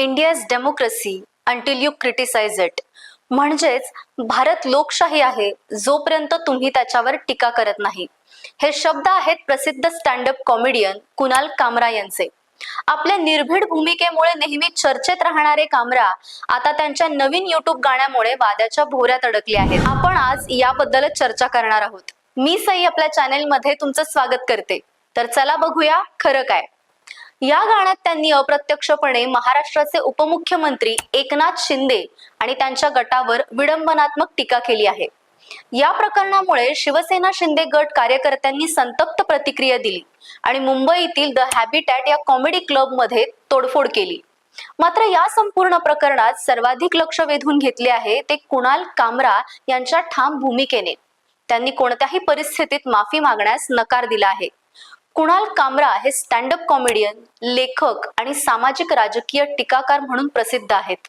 India's democracy until you criticize it म्हणजेच भारत लोकशाही आहे जोपर्यंत तुम्ही त्याच्यावर टीका करत नाही. हे शब्द आहेत प्रसिद्ध स्टँडअप कॉमेडियन कुणाल कामरा यांचे. आपल्या निर्भीड भूमिकेमुळे नेहमी चर्चेत राहणारे कामरा आता त्यांच्या नवीन युट्यूब गाण्यामुळे वादाच्या भोऱ्यात अडकले आहेत. आपण आज याबद्दलच चर्चा करणार आहोत. मी सई आपल्या चॅनेलमध्ये तुमचं स्वागत करते. तर चला बघूया खरं काय. या गाण्यात त्यांनी अप्रत्यक्षपणे महाराष्ट्राचे उपमुख्यमंत्री एकनाथ शिंदे आणि त्यांच्या गटावर विडंबनात्मक टीका केली आहे. या प्रकरणामुळे शिवसेना शिंदे गट कार्यकर्त्यांनी संतप्त प्रतिक्रिया दिली आणि मुंबईतील द हॅबिटॅट या कॉमेडी क्लबमध्ये तोडफोड केली. मात्र या संपूर्ण प्रकरणात सर्वाधिक लक्ष वेधून घेतले आहे ते कुणाल कामरा यांच्या ठाम भूमिकेने. त्यांनी कोणत्याही परिस्थितीत माफी मागण्यास नकार दिला आहे. कुणाल कामरा हे स्टँड अप कॉमेडियन लेखक आणि सामाजिक राजकीय टीकाकार म्हणून प्रसिद्ध आहेत.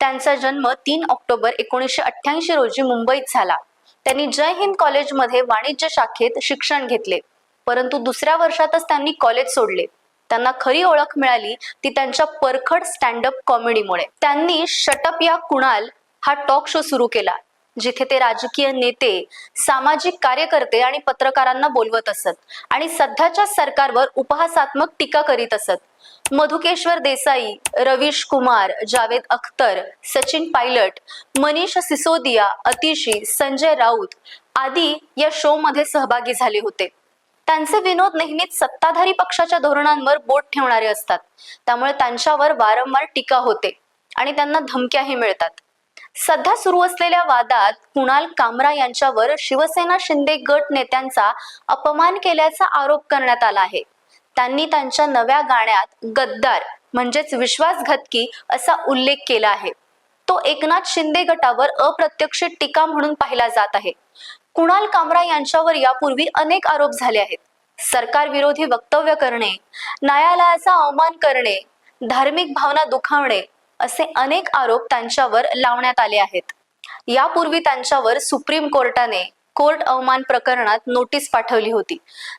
त्यांचा जन्म तीन ऑक्टोबर एकोणीसशे अठ्ठ्याऐंशी रोजी मुंबईत झाला. त्यांनी जय हिंद कॉलेजमध्ये वाणिज्य शाखेत शिक्षण घेतले परंतु दुसऱ्या वर्षातच त्यांनी कॉलेज सोडले. त्यांना खरी ओळख मिळाली ती त्यांच्या परखड स्टँडअप कॉमेडीमुळे. त्यांनी शटअप या कुणाल हा टॉक शो सुरू केला. जिथे ते राजकीय नेते सामाजिक कार्यकर्ते आणि पत्रकारांना बोलवत असत आणि सध्याच्या सरकारवर उपहासात्मक टीका करीत असत. मधुकेश्वर देसाई रवीश कुमार जावेद अख्तर सचिन पायलट मनीष सिसोदिया अतिशी संजय राऊत आदी या शो मध्ये सहभागी झाले होते. त्यांचे विनोद नेहमीच सत्ताधारी पक्षाच्या धोरणांवर बोट ठेवणारे असतात. त्यामुळे त्यांच्यावर वारंवार टीका होते आणि त्यांना धमक्याही मिळतात. सध्या सुरू असलेल्या वादात कुणाल कामरा यांच्यावर शिवसेना शिंदे गट नेत्यांचा अपमान केल्याचा आरोप करण्यात आला आहे. त्यांनी त्यांच्या नव्या गाण्यात गद्दार म्हणजेच विश्वासघातकी असा उल्लेख केला आहे. तो एकनाथ शिंदे गटावर अप्रत्यक्ष टीका म्हणून पाहिला जात आहे. कुणाल कामरा यांच्यावर यापूर्वी अनेक आरोप झाले आहेत. सरकार विरोधी वक्तव्य करणे न्यायालयाचा अवमान करणे धार्मिक भावना दुखावणे असे अनेक आरोप त्यांच्यावर लावण्यात आले आहेत. यापूर्वी त्यांच्यावर सुप्रीम कोर्टाने कोर्ट अवमान प्रकरणात नोटीस पाठवली होती.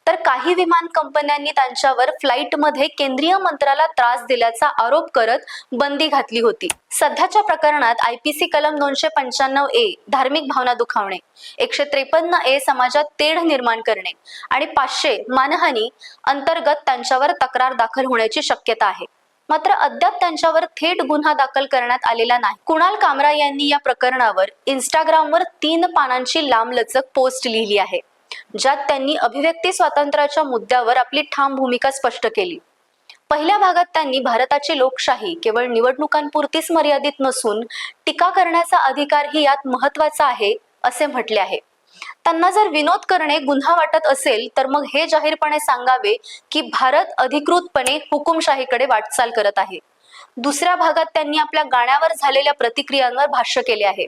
तर काही विमान कंपन्यांनी त्यांच्यावर फ्लाईटमध्ये केंद्रीय मंत्र्याला त्रास दिल्याचा आरोप करत बंदी घातली होती. सध्याच्या प्रकरणात आयपीसी कलम दोनशे पंच्याण्णव ए धार्मिक भावना दुखावणे एकशे त्रेपन्न ए समाजात तेढ निर्माण करणे आणि पाचशे मानहानी अंतर्गत त्यांच्यावर तक्रार दाखल होण्याची शक्यता आहे. मात्र अद्याप त्यांच्यावर थेट गुन्हा दाखल करण्यात आलेला नाही. कुणाल कामरा यांनी या प्रकरणावर इंस्टाग्रामवर तीन पानांची लांबलचक पोस्ट लिहिली आहे ज्यात त्यांनी अभिव्यक्ती स्वातंत्र्याच्या मुद्द्यावर आपली ठाम भूमिका स्पष्ट केली. पहिल्या भागात त्यांनी भारताची लोकशाही केवळ निवडणुकांपुरतीच मर्यादित नसून टीका करण्याचा अधिकारही यात महत्त्वाचा आहे असे म्हटले आहे. त्यांना जर विनोद करणे गुन्हा वाटत असेल तर मग हे जाहीरपणे सांगावे की भारत अधिकृतपणे हुकुमशाहीकडे वाटचाल करत आहे. दुसऱ्या भागात त्यांनी आपल्या गाण्यावर झालेल्या प्रतिक्रियांवर भाष्य केले आहे.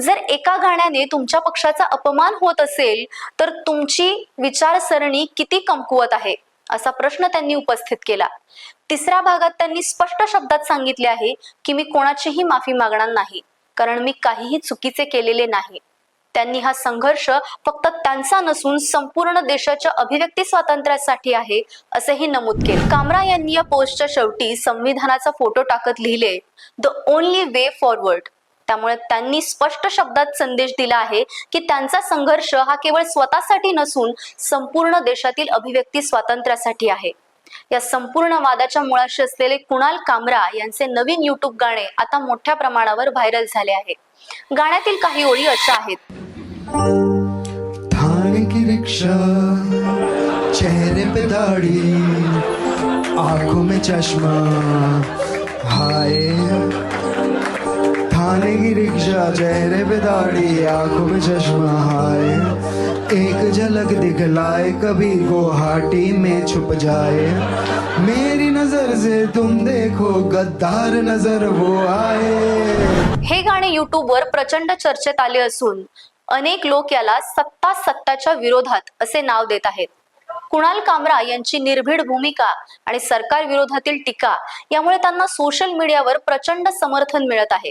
जर एका गाण्याने तुमच्या पक्षाचा अपमान होत असेल तर तुमची विचारसरणी किती कमकुवत आहे? असा प्रश्न त्यांनी उपस्थित केला. तिसऱ्या भागात त्यांनी स्पष्ट शब्दात सांगितले आहे की मी कोणाचीही माफी मागणार नाही कारण मी काहीही चुकीचे केलेले नाही. त्यांनी हा संघर्ष फक्त त्यांचा नसून संपूर्ण देशाच्या अभिव्यक्ती स्वातंत्र्यासाठी आहे असेही नमूद केले. कामरा यांनी या पोस्टच्या शेवटी संविधानाचा फोटो टाकत लिहिले द ओनली वे फॉरवर्ड त्यामुळे त्यांनी स्पष्ट शब्दात संदेश दिला आहे की त्यांचा संघर्ष हा केवळ स्वतःसाठी नसून संपूर्ण देशातील अभिव्यक्ती स्वातंत्र्यासाठी आहे. या संपूर्ण वादाच्या मुळाशी असलेले कुणाल कामरा यांचे नवीन युट्यूब गाणे आता मोठ्या प्रमाणावर व्हायरल झाले आहे. गाण्यातील काही ओळी अशा आहेत. थाने की रिक्शा, चेहरे पे दाढ़ी, आँखों में चश्मा, हाय। थाने की रिक्शा, चेहरे पे दाढ़ी, आँखों में चश्मा, हाय। एक झलक दिखलाए, कभी गुवाहाटी में छुप जाए। मेरी नज़र से तुम देखो, गद्दार नज़र वो आए। हे गाणे युट्यूबवर प्रचंड चर्चेत आले असून अनेक लोक याला सत्ता सत्ताच्या विरोधात असे नाव देत आहेत. कुणाल कामरा यांची निर्भीड भूमिका आणि सरकार विरोधातील टीका यामुळे त्यांना सोशल मीडियावर प्रचंड समर्थन मिळत आहे.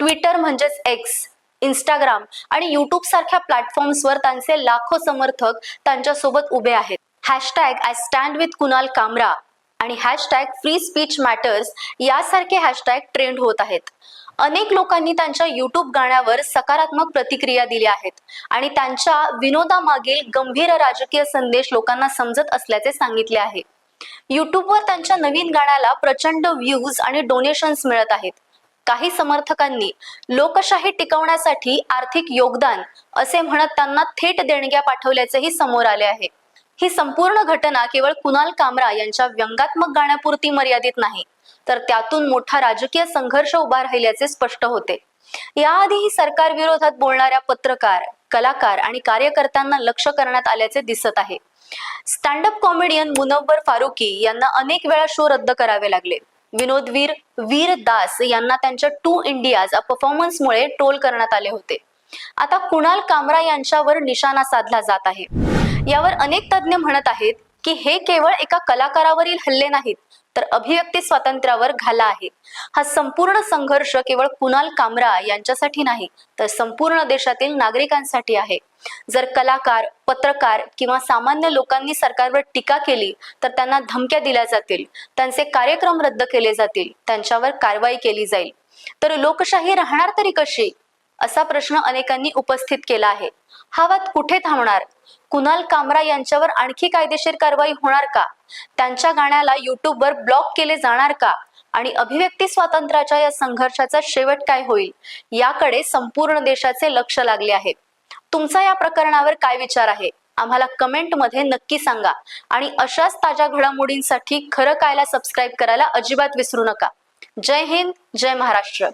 ट्विटर म्हणजेच एक्स इंस्टाग्राम आणि युट्यूब सारख्या प्लॅटफॉर्म्सवर त्यांचे लाखो समर्थक त्यांच्यासोबत उभे आहेत. Hashtag I stand with Kunal Kamra आणि हॅशटॅग फ्री स्पीच मॅटर्स यासारखे हॅशटॅग ट्रेंड होत आहेत. अनेक लोकांनी त्यांच्या युट्यूब गाण्यावर सकारात्मक प्रतिक्रिया दिल्या आहेत. आणि त्यांच्या विनोदामागील गंभीर राजकीय संदेश लोकांना समजत असल्याचे सांगितले आहे. युट्यूबवर त्यांच्या नवीन गाण्याला प्रचंड व्ह्यूज आणि डोनेशन्स मिळत आहेत. काही समर्थकांनी लोकशाही टिकवण्यासाठी आर्थिक योगदान असे म्हणत त्यांना थेट देणग्या पाठवल्याचेही समोर आले आहे. ही संपूर्ण घटना केवळ कुणाल कामरा यांच्या व्यंगात्मक गाण्यापुरती मर्यादित नाही तर त्यातून मोठा राजकीय संघर्ष उभा राहिल्याचे स्पष्ट होते. याआधीही सरकार विरोधात बोलणाऱ्या पत्रकार कलाकार आणि कार्यकर्त्यांना लक्ष करण्यात आल्याचे दिसत आहे. स्टँडअप कॉमेडियन मुनव्वर फारुकी यांना अनेक वेळा शो रद्द करावे लागले. विनोदवीर वीर दास यांना त्यांच्या टू इंडियाज परफॉर्मन्समुळे ट्रोल करण्यात आले होते. आता कुणाल कामरा यांच्यावर निशाणा साधला जात आहे. यावर अनेक तज्ज्ञ म्हणत आहेत की हे केवळ एका कलाकारावरील हल्ले नाहीत तर अभिव्यक्ती स्वातंत्र्यावर घाला आहे. हा संपूर्ण संघर्ष केवळ कुणाल कामरा यांच्यासाठी नाही तर संपूर्ण देशातील नागरिकांसाठी आहे. जर कलाकार पत्रकार किंवा सामान्य लोकांनी सरकारवर टीका केली तर त्यांना धमक्या दिल्या जातील त्यांचे कार्यक्रम रद्द केले जातील त्यांच्यावर कारवाई केली जाईल. तर लोकशाही राहणार तरी कशी? असा प्रश्न अनेकांनी उपस्थित केला आहे. हा वाद कुठे थांबणार? कुणाल कामरा यांच्यावर आणखी कायदेशीर कारवाई होणार का? त्यांच्या गाण्याला युट्यूबवर ब्लॉक केले जाणार का? आणि अभिव्यक्ती स्वातंत्र्याच्या या संघर्षाचा शेवट काय होईल? याकडे संपूर्ण देशाचे लक्ष लागले आहे. तुमचा या प्रकरणावर काय विचार आहे? आम्हाला कमेंटमध्ये नक्की सांगा. आणि अशाच ताज्या घडामोडींसाठी खरं कायला सबस्क्राईब करायला अजिबात विसरू नका. जय हिंद जय महाराष्ट्र.